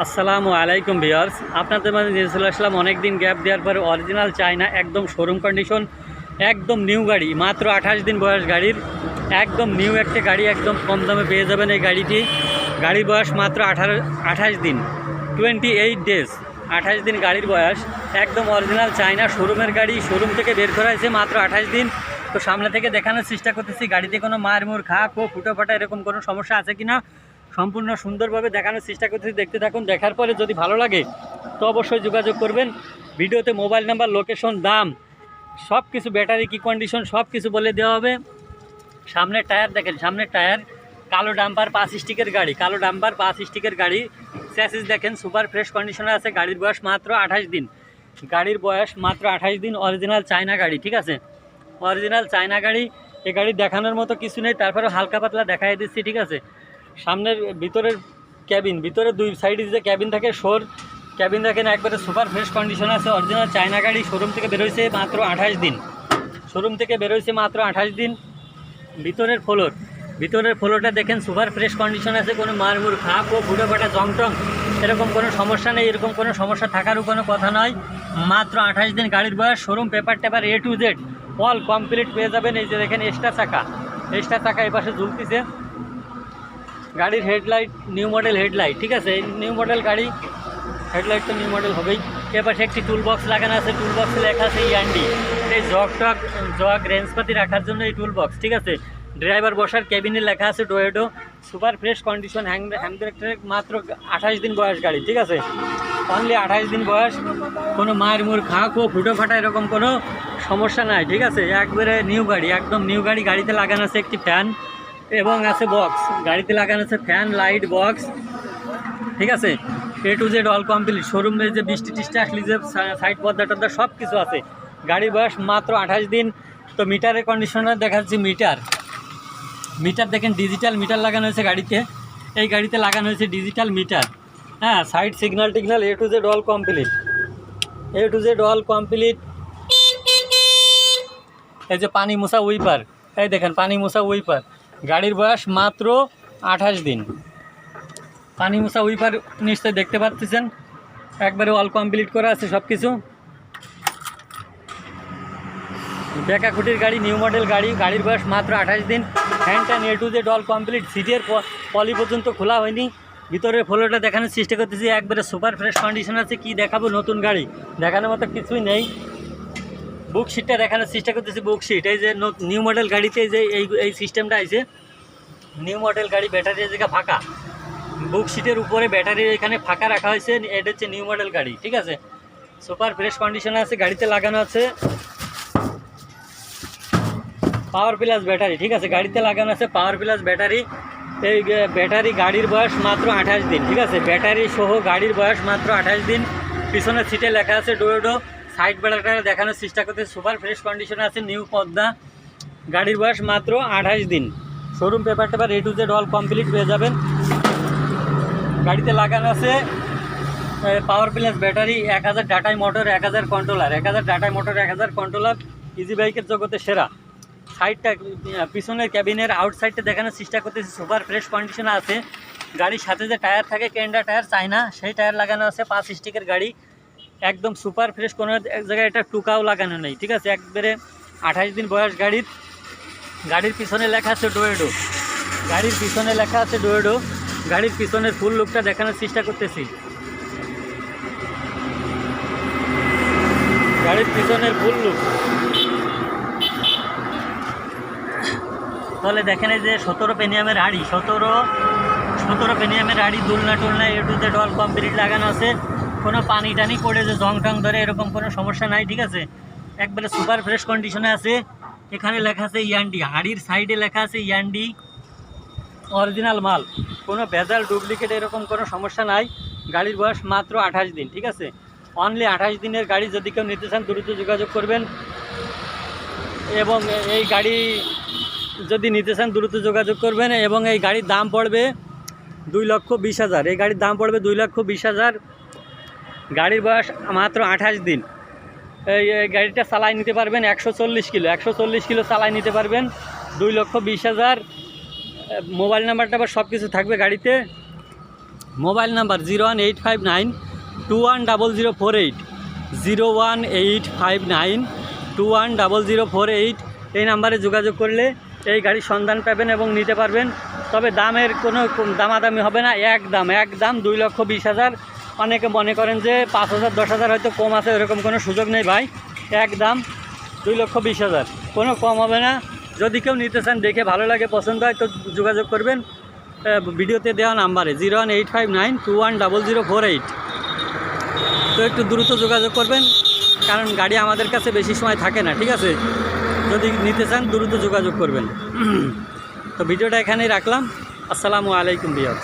আসসালামু আলাইকুম ভিউয়ার্স। আপনাদের মাঝে নিয়ে চলে আসলাম অনেক দিন গ্যাপ দেওয়ার পরে অরিজিনাল চায়না একদম শোরুম কন্ডিশন একদম নিউ গাড়ি, মাত্র আঠাশ দিন বয়স গাড়ির, একদম নিউ একটা গাড়ি, একদম কম দামে পেয়ে যাবেন এই গাড়িটি। গাড়ির বয়স মাত্র আঠারো, আঠাশ দিন টোয়েন্টি এইট ডেজ আঠাশ দিন গাড়ির বয়স, একদম অরিজিনাল চায়না শোরুমের গাড়ি শোরুম থেকে বের করা হয়েছে মাত্র আঠাশ দিন। তো সামনে থেকে দেখানোর চেষ্টা করতেছি, গাড়িতে কোনো মারমুর, খা, খো, ফুটো ফাটা এরকম কোনো সমস্যা আছে কিনা? সম্পূর্ণ সুন্দরভাবে দেখানোর চেষ্টা করতেছি। দেখতে থাকুন, দেখার পরে যদি ভালো লাগে, তো অবশ্যই যোগাযোগ করবেন। ভিডিওতে মোবাইল নাম্বার, লোকেশন, দাম সব কিছু ব্যাটারি কি কন্ডিশন সব কিছু বলে দেওয়া হবে। সামনের টায়ার দেখেন সামনের টায়ার, কালো ডাম্পার, পাঁচ স্টিকের গাড়ি, কালো ডাম্পার, পাঁচ স্টিকের গাড়ি। স্যাসিস দেখেন সুপার ফ্রেশ কন্ডিশনে আছে, গাড়ির বয়স মাত্র আঠাশ দিন। গাড়ির বয়স মাত্র আঠাশ দিন অরিজিনাল চায়না গাড়ি, ঠিক আছে? অরিজিনাল চায়না গাড়ি, এ গাড়ি দেখানোর মতো কিছু নেই তারপরে হালকা পাতলা দেখাই দিচ্ছি, ঠিক আছে? সামনের ভিতরের ক্যাবিন, ভিতরে দুই সাইডে যে ক্যাবিন থাকে, শোর ক্যাবিন দেখেন, একবারে সুপার ফ্রেশ কন্ডিশন আছে, অরিজিনাল চায়না গাড়ি, শোরুম থেকে বেরোইছে মাত্র আঠাশ দিন। শোরুম থেকে বেরোয়ছে মাত্র আঠাশ দিন। ভিতরের ফ্লোর, ভিতরের ফ্লোরটা দেখেন, সুপার ফ্রেশ কন্ডিশন আছে, কোনো মারমুর খাপ ও ফুটো ফাটা জং টং এরকম কোনো সমস্যা নেই, এরকম কোনো সমস্যা থাকারও কোনো কথা নয়। মাত্র আঠাশ দিন গাড়ির বয়স, showroom paper taper A to Z all complete পেয়ে যাবেন। এই যে দেখেন এক্সট্রা চাকা এক্সট্রা চাকা এপাশে পাশে ঝুলতেছে। গাড়ির হেডলাইট, নিউ মডেল হেডলাইট, ঠিক আছে? নিউ মডেল গাড়ি, হেডলাইট তো নিউ মডেল হবেই। পাশে একটি টুল বক্স লাগানো আছে টুল বক্সে লেখা আছে ইয়ান্ডি এই জগ টক জগ রেঞ্জপাতি রাখার জন্য এই টুল বক্স ঠিক আছে? ড্রাইভার বসার কেবিনে লেখা আছে ডোয়েডো super fresh condition hand hand ব্রেকটার মাত্র আঠাশ দিন বয়স গাড়ি, ঠিক আছে? অনলি আঠাশ দিন বয়স, কোনো মায়ের মুর খা খো ফুটো ফাটা এরকম কোনো সমস্যা নাই, ঠিক আছে? একবারে নিউ গাড়ি, একদম নিউ গাড়ি, গাড়িতে লাগানো আছে একটি ফ্যান এবং আছে বক্স গাড়িতে লাগানো আছে ফ্যান লাইট বক্স ঠিক আছে? A to Z all complete শোরুমে যে বৃষ্টি টিষ্টি আসলে যে সাইড পর্দা টর্দা সব কিছু আছে। গাড়ির বয়স মাত্র আঠাশ দিন। তো মিটারের কন্ডিশনার দেখাচ্ছি মিটার মিটার দেখেন ডিজিটাল মিটার লাগানো হয়েছে গাড়িতে। এই গাড়িতে লাগানো হয়েছে ডিজিটাল মিটার হ্যাঁ side signal টিগনাল A to Z all complete A to Z all complete এই যে পানি মোছা উইপার এই দেখেন, পানি মোছা উইপার গাড়ির বয়স মাত্র আঠাশ দিন। পানি মোছা উইপার নিশ্চয়ই দেখতে পাচ্ছেন একবারে অল কমপ্লিট করা আছে সব কিছু খুঁটির গাড়ি, নিউ মডেল গাড়ি, গাড়ির বয়স মাত্র আঠাশ দিন। Hand tan A to Z all complete. সিটের পলি পর্যন্ত খোলা হয়নি। ভিতরের ফ্লোরটা দেখানোর চেষ্টা করতেছি। একবারে সুপার ফ্রেশ কন্ডিশন আছে। কি দেখাবো নতুন গাড়ি? দেখানোর মতো কিছুই নেই। বুক সিটটা দেখানোর চেষ্টা করতেছি বুক সিট এই যে নিউ মডেল গাড়িতে যে এই এই সিস্টেমটা আছে নিউ মডেল গাড়ি ব্যাটারি জায়গা ফাঁকা। বুক সিটের উপরে ব্যাটারি এখানে ফাঁকা রাখা হয়েছে, এটা হচ্ছে নিউ মডেল গাড়ি, ঠিক আছে? সুপার ফ্রেশ কন্ডিশনে আছে, গাড়িতে লাগানো আছে। পাওয়ার প্লাস ব্যাটারি ঠিক আছে? গাড়িতে লাগানো আছে পাওয়ার প্লাস ব্যাটারি এই ব্যাটারি গাড়ির বয়স মাত্র আঠাশ দিন, ঠিক আছে? ব্যাটারি সহ গাড়ির বয়স মাত্র আঠাশ দিন। পিছনের সিটে লেখা আছে ডোয়েডো সাইড বেড়াটা দেখানোর চেষ্টা করতে সুপার ফ্রেশ কন্ডিশনে আছে, নিউ পদ্মা। গাড়ির বয়স মাত্র আঠাশ দিন। Showroom paper taper A to Z all complete পেয়ে যাবেন। গাড়িতে লাগানো আছে পাওয়ার প্লাস ব্যাটারি এক হাজার ডাটাই মোটর এক হাজার কন্ট্রোলার এক হাজার ডাটাই মোটর এক হাজার কন্ট্রোলার ইজি বাইকের জগতে সেরা। সাইডটা পিছনের ক্যাবিনের আউটসাইডটা দেখানোর চেষ্টা করতেছি। সুপার ফ্রেশ কন্ডিশনে আছে। গাড়ির সাথে যে টায়ার থাকে কেন্ডা টায়ার চায়না, সেই টায়ার লাগানো আছে। পাঁচ স্টিকের গাড়ি। একদম সুপার ফ্রেশ, কোনো এক জায়গায় একটা টুকাও লাগানো নেই, ঠিক আছে? একবারে আঠাশ দিন বয়স গাড়ির গাড়ির পিছনে লেখা আছে ডোয়েডো গাড়ির পিছনে লেখা আছে ডোয়েডো গাড়ির পিছনের ফুল লুকটা দেখানোর চেষ্টা করতেছি। গাড়ির পিছনের ফুল লুক তাহলে দেখেন যে সতেরো পেনিয়ামের হাড়ি সতেরো সতেরো পেনিয়ামের হাড়ি দুলনা টুলনা A to Z all complete লাগানো আছে। কোনো পানি টানি পড়ে যে জং টং ধরে এরকম কোনো সমস্যা নাই, ঠিক আছে? একবারে সুপার ফ্রেশ কন্ডিশনে আছে। এখানে লেখা আছে ইয়ান্ডি, হাড়ির সাইডে লেখা আছে ইয়ান্ডি। অরিজিনাল মাল। কোনো ভেজাল ডুপ্লিকেট এরকম কোনো সমস্যা নাই। গাড়ির বয়স মাত্র আঠাশ দিন, ঠিক আছে? অনলি আঠাশ দিনের গাড়ি যদি কেউ নিতে চান, দ্রুত যোগাযোগ করবেন। এবং এই গাড়ি যদি নিতে চান, দ্রুত যোগাযোগ করবেন। এবং এই গাড়ির দাম পড়বে দুই লক্ষ বিশ হাজার। এই গাড়ির দাম পড়বে দুই লক্ষ বিশ হাজার। গাড়ির বয়স মাত্র আঠাশ দিন। এই গাড়িটা চালাই নিতে পারবেন একশো চল্লিশ কিলো। একশো চল্লিশ কিলো চালাই নিতে পারবেন। দুই লক্ষ বিশ হাজার। মোবাইল নাম্বারটা আবার সব কিছু থাকবে গাড়িতে। Mobile number zero one eight five nine, two one double zero four eight. Zero one eight five nine, two one double zero four eight. এই নাম্বারে যোগাযোগ করলে এই গাড়ির সন্ধান পাবেন এবং নিতে পারবেন। তবে দামের কোনো দামাদামি হবে না। এক দাম এক দাম দুই লক্ষ বিশ হাজার। অনেকে মনে করেন যে পাঁচ হাজার, দশ হাজার হয়তো কম আছে, এরকম কোনো সুযোগ নেই ভাই। এক দাম দুই লক্ষ বিশ হাজার। কোনো কম হবে না। যদি কেউ নিতে চান, দেখে ভালো লাগে, পছন্দ হয়, তো যোগাযোগ করবেন। ভিডিওতে দেওয়া নাম্বারে zero one eight five nine two one double zero four eight. তো একটু দ্রুত যোগাযোগ করবেন, কারণ গাড়ি আমাদের কাছে বেশি সময় থাকে না, ঠিক আছে? যদি নিতে চান, দ্রুত যোগাযোগ করবেন। তো ভিডিওটা এখানেই রাখলাম। আসসালামু আলাইকুম বিয়ার